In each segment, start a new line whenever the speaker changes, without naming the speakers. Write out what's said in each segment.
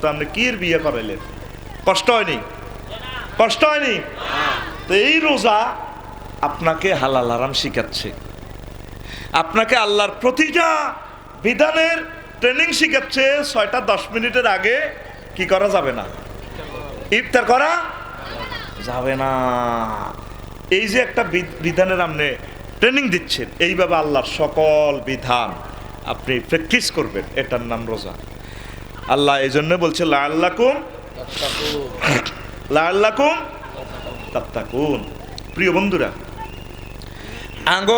তো আপনি কি এর বিয়ে করাইলেন? কষ্ট হয়নি? কষ্ট হয়নি? তো এই রোজা আপনাকে হালাল আরাম শিখাচ্ছে। আপনাকে আল্লাহর প্রতিটা বিধানের ট্রেনিং শিখাচ্ছে। ছয়টা দশ মিনিটের আগে কি করা যাবে না? ইফতার করা যাবে না। এই যে একটা বিধানের আপনি ট্রেনিং দিচ্ছেন, এইভাবে আল্লাহর সকল বিধান আপনি প্র্যাকটিস করবেন। এটার নাম রোজা। আল্লাহ এই জন্য বলছে প্রিয় বন্ধুরা আগ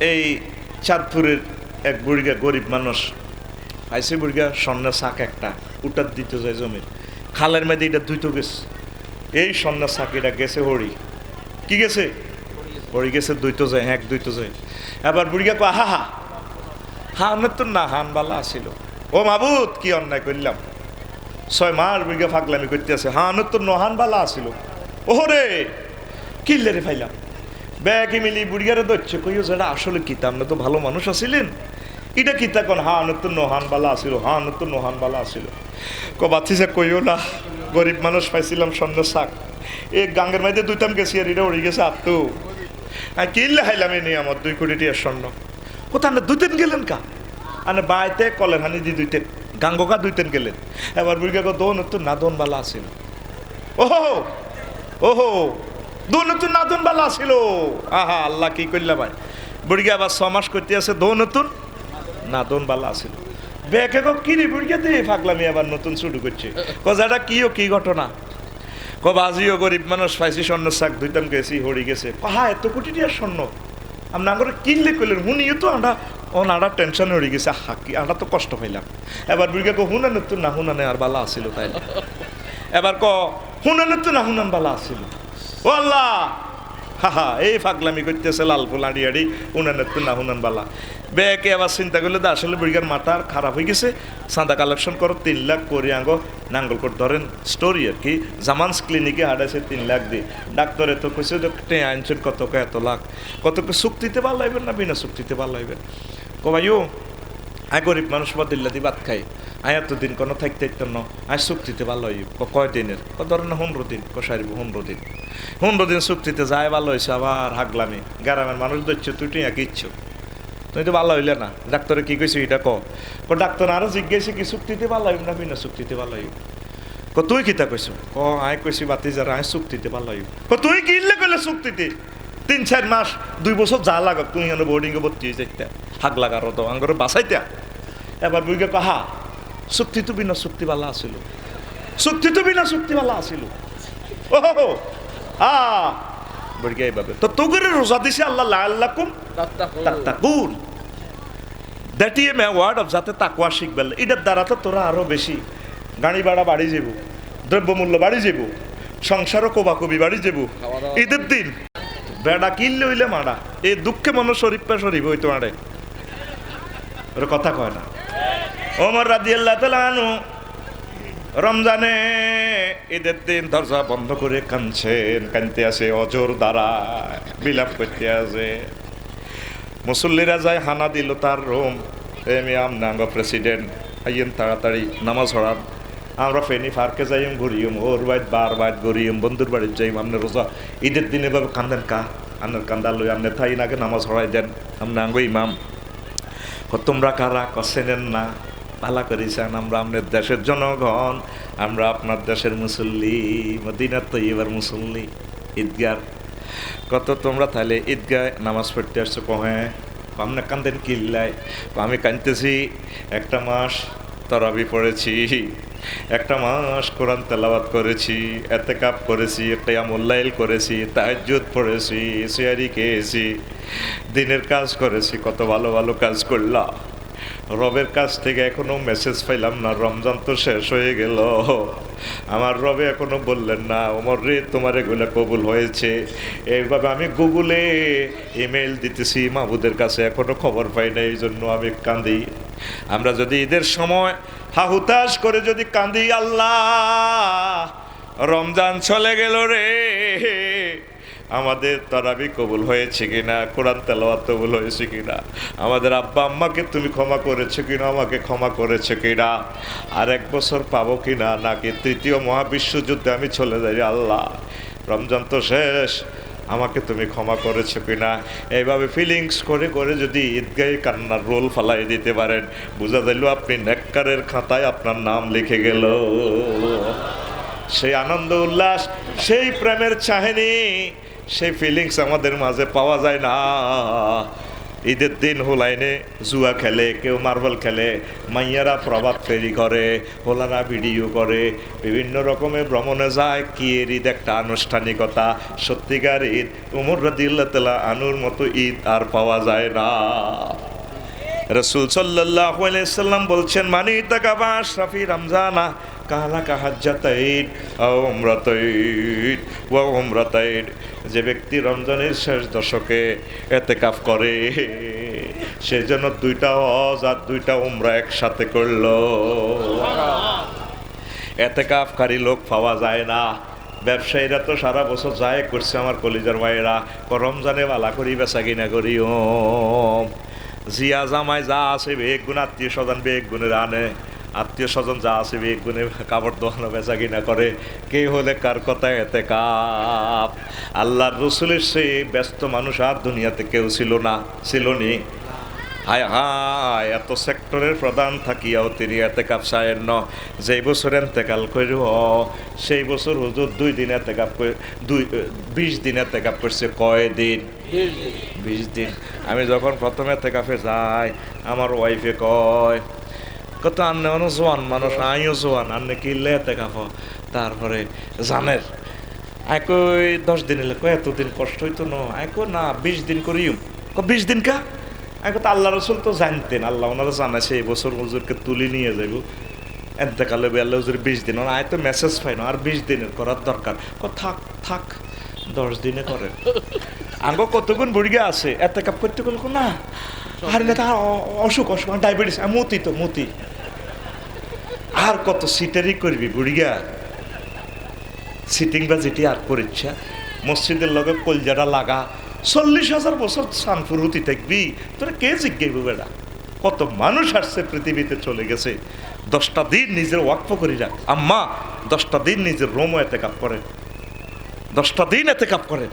এই চাঁদপুরের এক বুড়িগা গরিব মানুষ আইসে বুড়িগা স্বর্ণের শাক একটা উটার দিতে যায় জমির। খালের মেয়েদের এটা দুইতো গেছে। এই স্বর্ণের শাক এটা গেছে হরি। কি গেছে? হরি গেছে দুইতো যায় হ্যাঁ দুইতো যায়। এবার বুড়িগা কয় হা হা। হানের তো না হান বালা আসিল ও মাবুত কি অন্যায় করলাম? ছয় মাস বুড়িগা ফাগলামি করতে আছে হানের তো নহান বালা আসিল ওহরে কিল্লে রে ফাইলাম ব্যাগে মিলি বুড়িয়ারে দচ্ছে কইও যেটা আসলে কিতা আপনি তো ভালো মানুষ আছিলেন। এটা কিতা কোন? হা তো নহান বালা আসিল হা তো নোহান বালা আসিল ক বাচ্চিসে কইও না, গরিব মানুষ পাইছিলাম সন্ধ্যা শাক। এ গাঙ্গের মাইতে দুইতাম গেছি আর এটা উড়ে গেছে আত্মু। আর কিনলে হাইলাম এ নিয়ে আমার দুই কোটি টিয়ার স্বর্ণ। কোথা না দুইতেন গেলেন কা? আনে বাইতে কলের হানি দি দুইতেন গাঙ্গকা দুইতেন গেলেন এবার বুড়িয়া কো দোন তো না দোন বালা আসিল ওহো ওহো দো নতুন নাতুন বালা ছিল আহা, আল্লাহ কি করলা ভাই? বুড়িয়া আবার ছমাস মাস করতে আছে দো নতুন নাতন বালা আছিল। বেকে কো কি রে বুড়িয়া দে, ফাগলামি আবার নতুন শুরু করছে। কজাটা কি ও কি ঘটনা? ক বাজিও গরিব মানুষ পাইছি স্বর্ণ শাক, দুইতাম গেছি হরি গেছে। হা, এত কোটি টিয়ার স্বর্ণ? আঙ্গরে কিনলে কইলেন, হুনিও তো আমরা ও নাড়া টেনশন হয়ে গেছে হা কি আমরা তো কষ্ট পাইলাম এবার বুড়িয়া কো হুনানে তো না হুনানে আর বালা আছিল তাই এবার ক হুনানে তো না হুনান বালা আছিল ও আল্লাহ হাহা এই ফাগলামি করতেছে লাল ফুল আড়ি আড়ি উনানের তো না হুনান বালা বেকে আবার চিন্তা করলে তো আসলে বুড়িগার মাথা আর খারাপ হয়ে গেছে চাঁদা কালেকশন করো তিন লাখ করে আঙ্গ নাঙ্গল করে ধরেন স্টোরি আর কি জামানস ক্লিনিকে হাঁটাইছে তিন লাখ দিয়ে ডাক্তারে তো কইছে যে আনছেন কত এত লাখ কত চুক্তিতে ভালো হইবেন না বিনা চুক্তিতে ভালো হইবেন কবাইও আয় গরিব মানুষ বদিল্লা দি ভাত খাই। আয় এতদিন কোনো থাকতে থাকতেন ন। আয় চুক্তিতে ভালো হই কয় দিনের ক ধরেন না পনেরো দিন, ক সারিব পনেরো দিন। পনেরো দিন চুক্তিতে যায় ভালো হয়েছে আবার হাগলামি। গ্রামের মানুষ ধরছে তুই এক ইচ্ছু তুই তো ভালো হইলে না। ডাক্তারে কি কইছে এটা ক? ডাক্তার আরও জিজ্ঞাসা কি চুক্তিতে ভালো হইব না বিনা চুক্তিতে ভালো হইব? ক তুই কিতা কইছ? ক আয় কইছি বাতি যারা আয় চুক্তিতে ভালো হইব। ক তুই কি ইল্লে কইলে চুক্তিতে? তিন চার মাস, দুই বছর যা লাগাক, তুই এনে বোর্ডিংয়ে ভর্তি হয়ে যাইতে হাগ লাগার তো আঙ্গরে বাঁচাইতে এবার বুঝে কাহা চুক্তি তো বিনা চুক্তি বালা আছিল। চুক্তি তো বিনা চুক্তি বালা আছিল। ও আ বড়িয়া এইভাবে। তো তোগরে রোজা দিছে আল্লাহ লাল্লাকুম তাত্তাকুন। দ্যাট ইম এ ওয়ার্ড অফ যাতে তাকুয়া শিখবেল এটার দ্বারা তো তোরা আরও বেশি গাড়ি ভাড়া বাড়ি যাব দ্রব্যমূল্য বাড়ি যাব সংসারও কোবাকবি বাড়ি যাব। ঈদের দিন বেড়া কিনলে হইলে মারা। এই দুঃখে মনে শরীফ পে শরীফ হইতো মারে ওর কথা কয় না। ওমর রাদিয়াল্লাহু তাআলা আনহু রমজানে ঈদের দিন দরজা বন্ধ করে কাঁদছেন কানতে আছে অজর দ্বারা বিলাপ করতে আছে মুসল্লিরা যায় হানা দিল তার রোম। এমি আমনাঙ্গ প্রেসিডেন্ট, আইয়েন তাড়াতাড়ি নামাজ হড়ান আমরা ফেনি ফার্কে যাইম ঘুরিম ওর বাইত, বার বাইত ঘুরিম বন্ধুর বাড়ির যাইম আপনি রোজা। ঈদের দিনে ভাবে কান্দেন কা? আন্নের কান্দা লই আপনি থাই নাকে নামাজ হড়াই দেন। আমনাঙ্গ ইমাম। ক তোমরা কারা? কসেনেন না। ভালা করেছেন আমরা আপনার দেশের জনগণ, আমরা আপনার দেশের মুসল্লি, মদিনার তো এবার মুসল্লি, ঈদগার। কত তোমরা তাহলে ঈদগায় নামাজ পড়তে আসছো? কহে আপনি কান্দেন কিল্লায় আমি কানতেছি একটা মাস তরাবি পড়েছি, একটা মাস কোরআন তেলাওয়াত করেছি এতে কাপ করেছি, একটা আমুল্লাইল করেছি, তাহাজ্জুদ পড়েছি, সিয়ারি খেয়েছি। দিনের কাজ করেছি, কত ভালো ভালো কাজ করলাম। রবের কাছ থেকে এখনও মেসেজ পাইলাম না, রমজান তো শেষ হয়ে গেল। আমার রবে এখনও বললেন না, ওমর রে, তোমার এগুলো কবুল হয়েছে। এইভাবে আমি গুগলে ইমেল দিতেছি, মাহবুদের কাছে এখনও খবর পাই না, এই জন্য আমি কান্দি আমরা যদি ঈদের সময় হাহুতাশ করে যদি কান্দি আল্লাহ, রমজান চলে গেল রে। আমাদের তারাবি কবুল হয়েছে কিনা? কোরআন তেলাওয়াত কবুল হয়েছে কিনা? আমাদের আব্বা আম্মাকে তুমি ক্ষমা করেছ কিনা? আমাকে ক্ষমা করেছ কিনা? আর এক বছর পাবো কিনা? নাকি তৃতীয় মহাবিশ্বযুদ্ধে আমি চলে যাই আল্লাহ। রমজান তো শেষ। আমাকে তুমি ক্ষমা করেছ কিনা? এইভাবে ফিলিংস করে করে যদি ঈদগাহে কান্নার রোল ফালাই দিতে পারেন, বোঝা যাইল আপনি নেককারের খাতায় আপনার নাম লিখে গেল। সেই আনন্দ উল্লাস, সেই প্রেমের চাহেনি সেই ফিলিংস আমাদের মাঝে পাওয়া যায় না। ঈদের দিন হোলাইনে জুয়া খেলে, কেউ মার্বেল খেলে, মাইয়ারা প্রভাত ফেরি করে হোলারা ভিডিও করে, বিভিন্ন রকমের ভ্রমণে যায়, কি এর ঈদ একটা আনুষ্ঠানিকতা? সত্যিকার ঈদ, উমর রাদিল্লা আনুর মতো ঈদ আর পাওয়া যায় না। রসুল সাল্লাহ সাল্লাম বলছেন মানি তাকাবা শফি রমজানা। কাহাজ্জাতাইড ওমরাতাইড ও ওমরাতাইড যে ব্যক্তি রমজানের শেষ দশকে এতে কাফ করে, সে যেন দুইটা হজ আর দুইটা উমরা একসাথে করল। এতে কাফকারী লোক পাওয়া যায় না। ব্যবসায়ীরা তো সারা বছর যায় করছে আমার কলিজার ভাইয়েরা। রমজানে বালা করি, বেচা কিনা করি, ওম। জিয়া জামাই যা আছে বেগ গুণ আত্মীয় স্বজন বেগ গুণের আনে। আত্মীয় স্বজন যা আছে বেগ গুণে কাপড় দোকানো বেচা কিনা করে কে হলে কার কথা এতে কাপ। আল্লাহর রসুলের সে ব্যস্ত মানুষ আর দুনিয়াতে কেউ ছিল না ছিল নি। হায় হায় এত সেক্টরের প্রধান থাকিয়াও তিনি এতে কাপ সায়ের ন। যেই বছর এতেকাল করি সেই বছর হুজুর দুই দিন এতে কাপ দুই বিশ দিন এতে কাপ করছে কয় দিন? বিশ দিন। আমি যখন প্রথমে কাফে যাই আমার ওয়াইফে কয় কত আন্নে মানুষ জোয়ান, মানুষ আইও জোয়ান আন্নে কিনলে এতে কাফ। তারপরে জানের একই দশ দিন এলে কয়, এতদিন কষ্ট হইতো না। একো না, বিশ দিন করিও ক বিশ দিন কা? এখন তো আল্লাহ রসুল তো জানতেন, আল্লাহ ওনারা জানাছে এই বছর হুজুরকে তুলি নিয়ে যাইব। এতেকালে আল্লাহ হুজুর বিশ দিন ওরা আয় তো মেসেজ পাই না, আর বিশ দিনের করার দরকার। ক থাক থাক, দশ দিনে করে। আঙ্গ কতগুণ বুড়িগে আছে, এতে কাপ করতে গেল না আর না অসুখ অসুখ ডায়াবেটিস মতি তো, মতি। আর কত সিটারি করবি, বুড়িগা? সিটিং বা যেটি আর করিচ্ছা মসজিদের লগে কলজাটা লাগা। চল্লিশ হাজার বছর সানপুর হতি থাকবি। তোরা কে জিজ্ঞাইব বেড়া? কত মানুষ আসছে পৃথিবীতে চলে গেছে। দশটা দিন নিজের ওয়াকফ করি রাখ। আম্মা, দশটা দিন নিজের রোমও এতে কাপ করেন। দশটা দিন এতে কাপ করেন।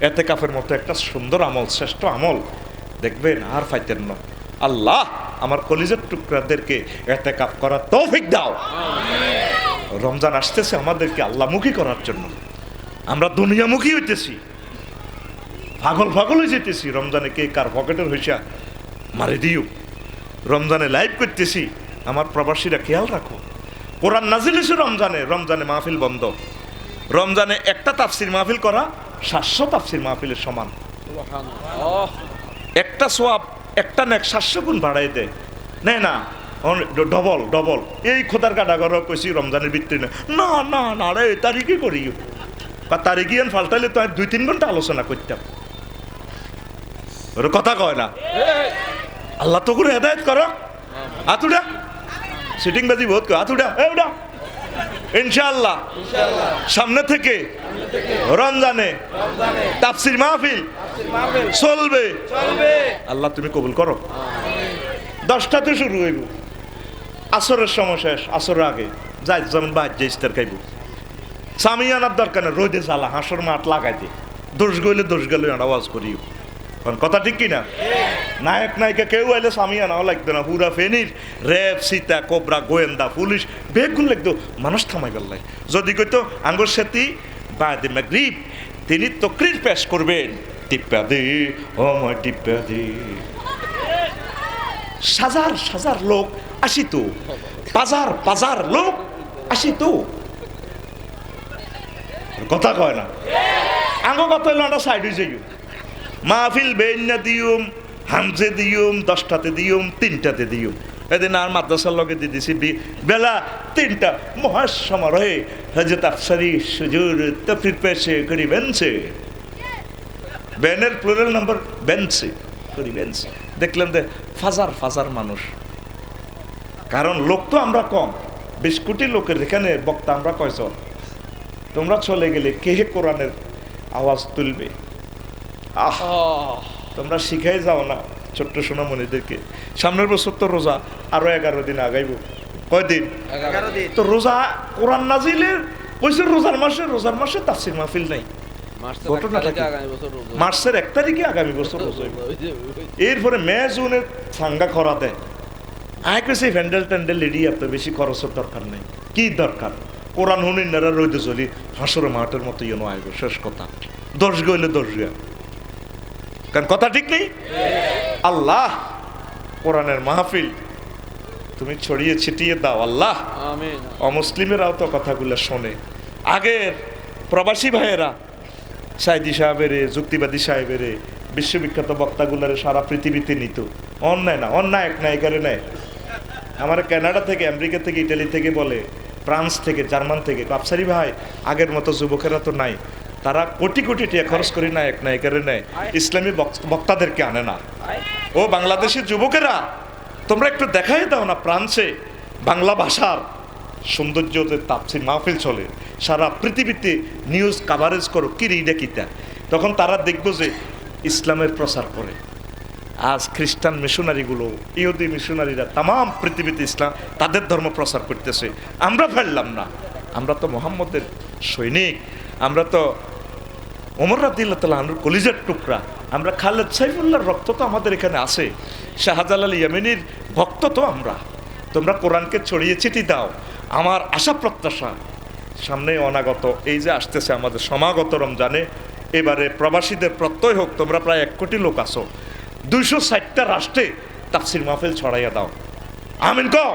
এতে কাপের মতো একটা সুন্দর আমল, শ্রেষ্ঠ আমল। দেখবেন আর ফাইতেন না। আল্লাহ! আমার কলিজের টুকরাদেরকে এতে কাপ করার তৌফিক দাও। রমজান আসতেছে আমাদেরকে আল্লাহমুখী করার জন্য। আমরা দুনিয়ামুখী হইতেছি। পাগল পাগল হয়ে যেতেছি। রমজানে কে কার পকেটের হইসা মারে দিও। রমজানে লাইভ করতেছি। আমার প্রবাসীরা খেয়াল রাখো। কোরআন নাজিল হয়েছে রমজানে। রমজানে মাহফিল বন্ধ। রমজানে একটা তাফসির মাহফিল করা সাতশো তাফসির মাহফিলের সমান। একটা সোয়াব একটা নেক সাতশো গুণ বাড়াই দেয় নেয় না ডবল ডবল। এই খোদার কাটা করো কইছি রমজানের ভিত্তি না? না না না রে তারিখে করি বা তারিখে আন ফাল্টাইলে তো দুই তিন ঘণ্টা আলোচনা করতাম ওর কথা কয় না? আল্লাহ তো করে হেদায়ত করো আতুডা সিটিং বাজি বহুত আতুডা এ উডা ইনশাআল্লাহ। সামনে থেকে রমজানে তাফসির মাহফিল চলবে। আল্লাহ তুমি কবুল করো। দশটাতে শুরু হইব। আসরের সময় শেষ আসরের আগে। যাই, যেমন বাদ যে ইস্তার খাইব। স্বামী আনার দরকার নেই, রোদে জ্বালা, হাঁসর মাঠ লাগাইতে। দোষ গইলে দোষ গেলে আওয়াজ করিও। কারণ কথা ঠিক কিনা? নায়ক, নায়িকা কেউ আইলে স্বামী আনাও লাগতো না। পুরা ফেনির রেপ, সীতা, কোবরা, গোয়েন্দা, পুলিশ, বেগুন লাগতো। মানুষ থামাই গেল্লাই যদি কইতো, আঙ্গুর সেতি বাদে মাগরিব, তিনি তকরির পেশ করবেন। টিপ্পা দে মা টিপ্পা দে। সাজার সাজার লোক আসিত। বাজার বাজার লোক আসিত। কথা কয় না। আঙ্গ কথা হইল আমরা সাইড হয়ে যাই মাহফিল বেন্যা দিউম হামজে দিউম দশটাতে দিউম তিনটাতে দিউম এদিন আর মাদ্রাসার লগে বি- বেলা তিনটা মহাসমারোহে হজরত আফসারি সুজুর তফরির পেশে করি বেনছে বেনের প্লুরাল নাম্বার বেনছে করি বেনছে দেখলেন যে ফাজার ফাজার মানুষ। কারণ লোক তো আমরা কম। বিশ কোটি লোকের এখানে বক্তা আমরা কয়জন? তোমরা চলে গেলে কে কোরআনের আওয়াজ তুলবে? আহ! তোমরা শিখাই যাও না। ছোট্ট সোনামণিদেরকে। সামনের বছর তো রোজা আরও এগারো দিন আগাইব। কয়দিন তো রোজা কোরআন নাজিলের ওইসব রোজার মাসে রোজার মাসে তাফসির মাহফিল নাই।
মার্চের এক তারিখে? আগামী বছর রোজা।
এরপরে মে জুনে সাঙ্গা খরা দেয়। আয় কেছে ট্যান্ডেল বেশি খরচের দরকার নেই। কি দরকার? কোরআন হুনিন নারা রইতে চলি। হাসর মাঠের মতো ইয়ে আইব শেষ কথা। দশ গইলে দশ গিয়া। কারণ কথা ঠিক নেই? আল্লাহ কোরআনের মাহফিল। তুমি ছড়িয়ে ছিটিয়ে দাও আল্লাহ। অমুসলিমেরাও তো কথাগুলো শোনে। আগের প্রবাসী ভাইয়েরা সাইদি সাহেবের যুক্তিবাদী সাহেবের বিশ্ববিখ্যাত বক্তাগুলারে সারা পৃথিবীতে নিত। অন্যায় না অন্যায় এক নায়িকারে নেয়। আমার কানাডা থেকে আমেরিকা থেকে ইটালি থেকে বলে ফ্রান্স থেকে জার্মান থেকে কাপসারি ভাই আগের মতো যুবকেরা তো নাই। তারা কোটি কোটি টাকা খরচ করে না এক নায়িকারে নেয় ইসলামী বক্তাদেরকে আনে না। ও বাংলাদেশের যুবকেরা, তোমরা একটু দেখাই দাও না ফ্রান্সে বাংলা ভাষার সৌন্দর্যতে তাপসির মাহফিল চলে। সারা পৃথিবীতে নিউজ কাভারেজ করো, কি রিডা কিতা? তখন তারা দেখব যে ইসলামের প্রচার করে। আজ খ্রিস্টান মিশনারিগুলো, ইহুদি মিশনারিরা তাম পৃথিবীতে ইসলাম, তাদের ধর্ম প্রচার করতেছে। আমরা ফেললাম না। আমরা তো মোহাম্মদের সৈনিক। আমরা তো ওমর রাদিল্লাহ তাল্লাহর কলিজের টুকরা। আমরা খালেদ সাইফুল্লাহর রক্ত তো আমাদের এখানে আছে। শাহজালাল ইয়ামিনীর ভক্ত তো আমরা। তোমরা কোরআনকে ছড়িয়ে ছিটি দাও। আমার আশা প্রত্যাশা। সামনে অনাগত এই যে আসতেছে আমাদের সমাগত রমজানে এবারে প্রবাসীদের প্রত্যয় হোক তোমরা প্রায় এক কোটি লোক আসো দুইশো ষাটটা রাষ্ট্রে তাফসির মাহফিল ছড়াইয়া দাও। আমিন কও?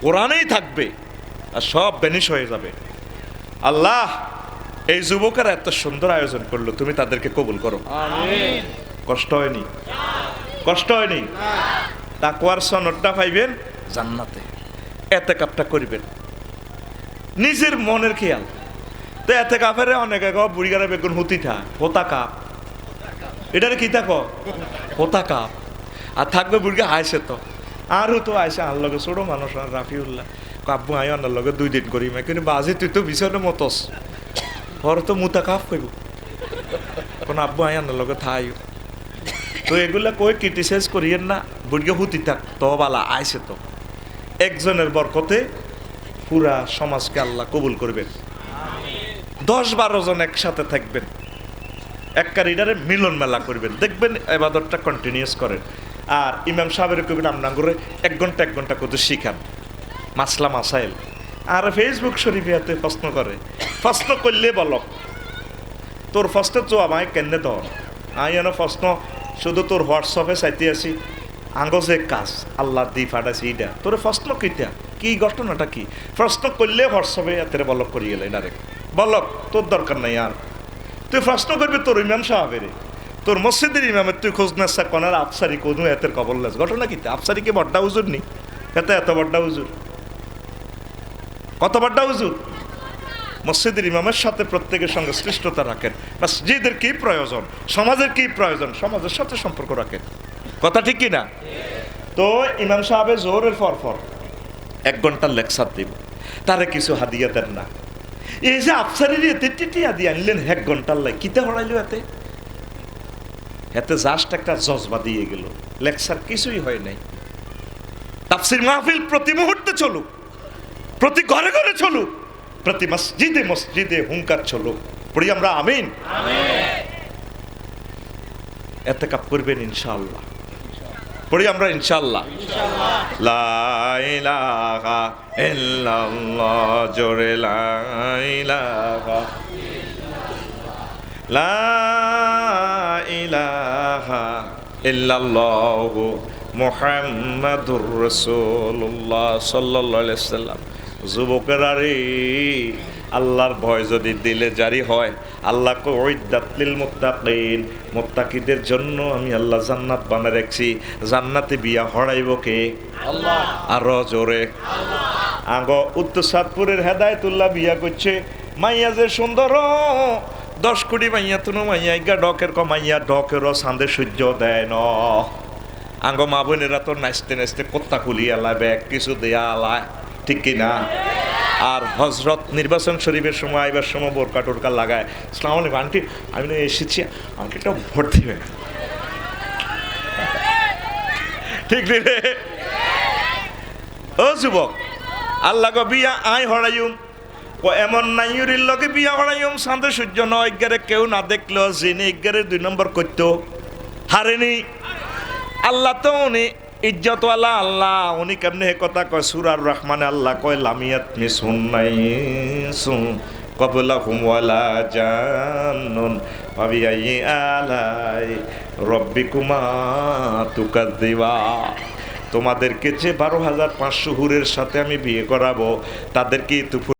কোরআনেই থাকবে আর সব বেনিশ হয়ে যাবে। আল্লাহ এই যুবকেরা এত সুন্দর আয়োজন করল তুমি তাদেরকে কবুল করো। কষ্ট হয়নি? কষ্ট হয়নি? তাকুয়ার সনদটা পাইবেন? জান্নাতে। এতে কাপটা করিবেন। নিজের মনের খেয়াল। তো এতে কাপের অনেকে ক বুড়িগারে বেগুন হুতি থা হোতা কাপ এটারে কি থাকো? হোতা কাপ আর থাকবে বুড়িগা আইসে তো। আরও তো আইসে আর লগে ছোট মানুষ আর রাফিউল্লাহ। কাব্বু আই আনার লগে দুই দিন করি কিন্তু বাজি তুই তো বিছনে মতস। হর তো মুতা কাপ কইব কোন আব্বু আই আনার লগে থাই তো এগুলা কই ক্রিটিসাইজ করিয়েন না বুড়িকে হুতি থাক তো বালা আইসে তো একজনের বরকতে পুরা সমাজকে আল্লাহ কবুল করবেন দশ বারো জন একসাথে থাকবেন। এক কারিডারে মিলন মেলা করবেন দেখবেন এবাদতটা কন্টিনিউস করেন আর ইমাম সাহেবের কবির আমনাঙ্গরে এক ঘণ্টা এক ঘণ্টা কত শিখান। মাসলা মাসাইল। আর ফেসবুক শরীফিয়াতে প্রশ্ন করে প্রশ্ন করলে বলক তোর ফার্স্টে তো আমায় কেনে দ আই এনে প্রশ্ন শুধু তোর হোয়াটসঅ্যাপে চাইতে আছি। আঙ্গ যে কাজ, আল্লাহ দি ফাটাছি এইটা তোর প্রশ্ন কিটা কি ঘটনাটা কি? প্রশ্ন করলে হোয়াটসঅ্যাপে এতে বলক করি গেলে ডাইরেক্ট বলক, তোর দরকার নাই আর। তুই প্রশ্ন করবি তোর ইমাম সাহাবেরে তোর মসজিদের ইমামের তুই খোঁজ নেসা কনার আফসারি কোনো এতের কবল লেস ঘটনা কি আফসারি কি বড্ডা হুজুর নি? এতে এত বড্ডা হুজুর। কত বড্ডা হুজুর? মসজিদের ইমামের সাথে প্রত্যেকের সঙ্গে শ্রেষ্ঠতা রাখেন। মসজিদের কি প্রয়োজন? সমাজের কি প্রয়োজন? সমাজের সাথে সম্পর্ক রাখেন। কথা ঠিক না তো ইমাম সাহেবের জোরের পর পর এক ঘণ্টার লেকচার দিব। তারে কিছু হাদিয়া দেন না। এই যে আফসারির এতে টিটিয়া দিয়ে আনলেন, এক ঘণ্টার লাই কিতে হড়াইলো এতে? এতে জাস্ট একটা জজবা দিয়ে গেল। লেকচার কিছুই হয় নাই। তাফসির মাহফিল প্রতি মুহূর্তে চলুক। প্রতি ঘরে ঘরে চলুক। প্রতি মসজিদে মসজিদে হুঙ্কার চলুক পড়ি আমরা, আমিন? এতে কাপ করবেন ইনশাআল্লাহ। পড়ি আমরা, ইনশাআল্লাহ। লা ইলাহা ইল্লাল্লাহ, জোরে লা ইলাহা। লা ইলাহা ইল্লাল্লাহ মুহাম্মাদুর রাসূলুল্লাহ সাল্লাল্লাহু আলাইহি সাল্লাম যুবকেরা রে আল্লাহর ভয় যদি দিলে জারি হয় আল্লাহকে ওই দাতলিল মুত্তাকিন মুত্তাকিদের জন্য আমি আল্লাহ জান্নাত বানা রাখছি। জান্নাতে বিয়া হড়াইব কে?
আল্লাহ।
আরও জোরে। আগ উত্তর সাতপুরের হেদায়তুল্লাহ বিয়া করছে। মাইয়া যে সুন্দর দশ কোটি মাইয়া তুনো মাইয়া ইগা ডকের ক মাইয়া ডকেরও সান্দে সূর্য দেয় ন। আঙ্গ মা বোনেরা তো নাচতে নাচতে কোত্তা খুলি আলায় ব্যাগ কিছু দেয়া আলায়। ঠিক কি না? আর হজরত নির্বাচন শরীফের সময় আইবার সময় বোরকা টোরকা লাগায়। সালাম আলাইকুম, আন্টি। আমি এসেছি। আমাকে একটা ভোট দিবে ঠিক রে ও যুবক, আল্লাহ গো বিয়া আই হরাইম ও এমন নাইয়ুরির লগে বিয়া হরাইম সান্দে সূর্য নয় এগারে কেউ না দেখল, যিনি এগারে দুই নম্বর করতো হারেনি। আল্লাহ তো উনি ইজ্জতওয়ালা আল্লাহ, উনি কেমনে হে কথা কয়? সুরার রহমানে আল্লাহ কয়, লামিয়াত মি সুন্নাই সুন কবলা হুমওয়ালা জানুন ভাবি আই আলাই রব্বিকুমা তুকাদ্দিবা তোমাদেরকে যে বারো হাজার পাঁচশো হুরের সাথে আমি বিয়ে করাবো, তাদেরকে তুফু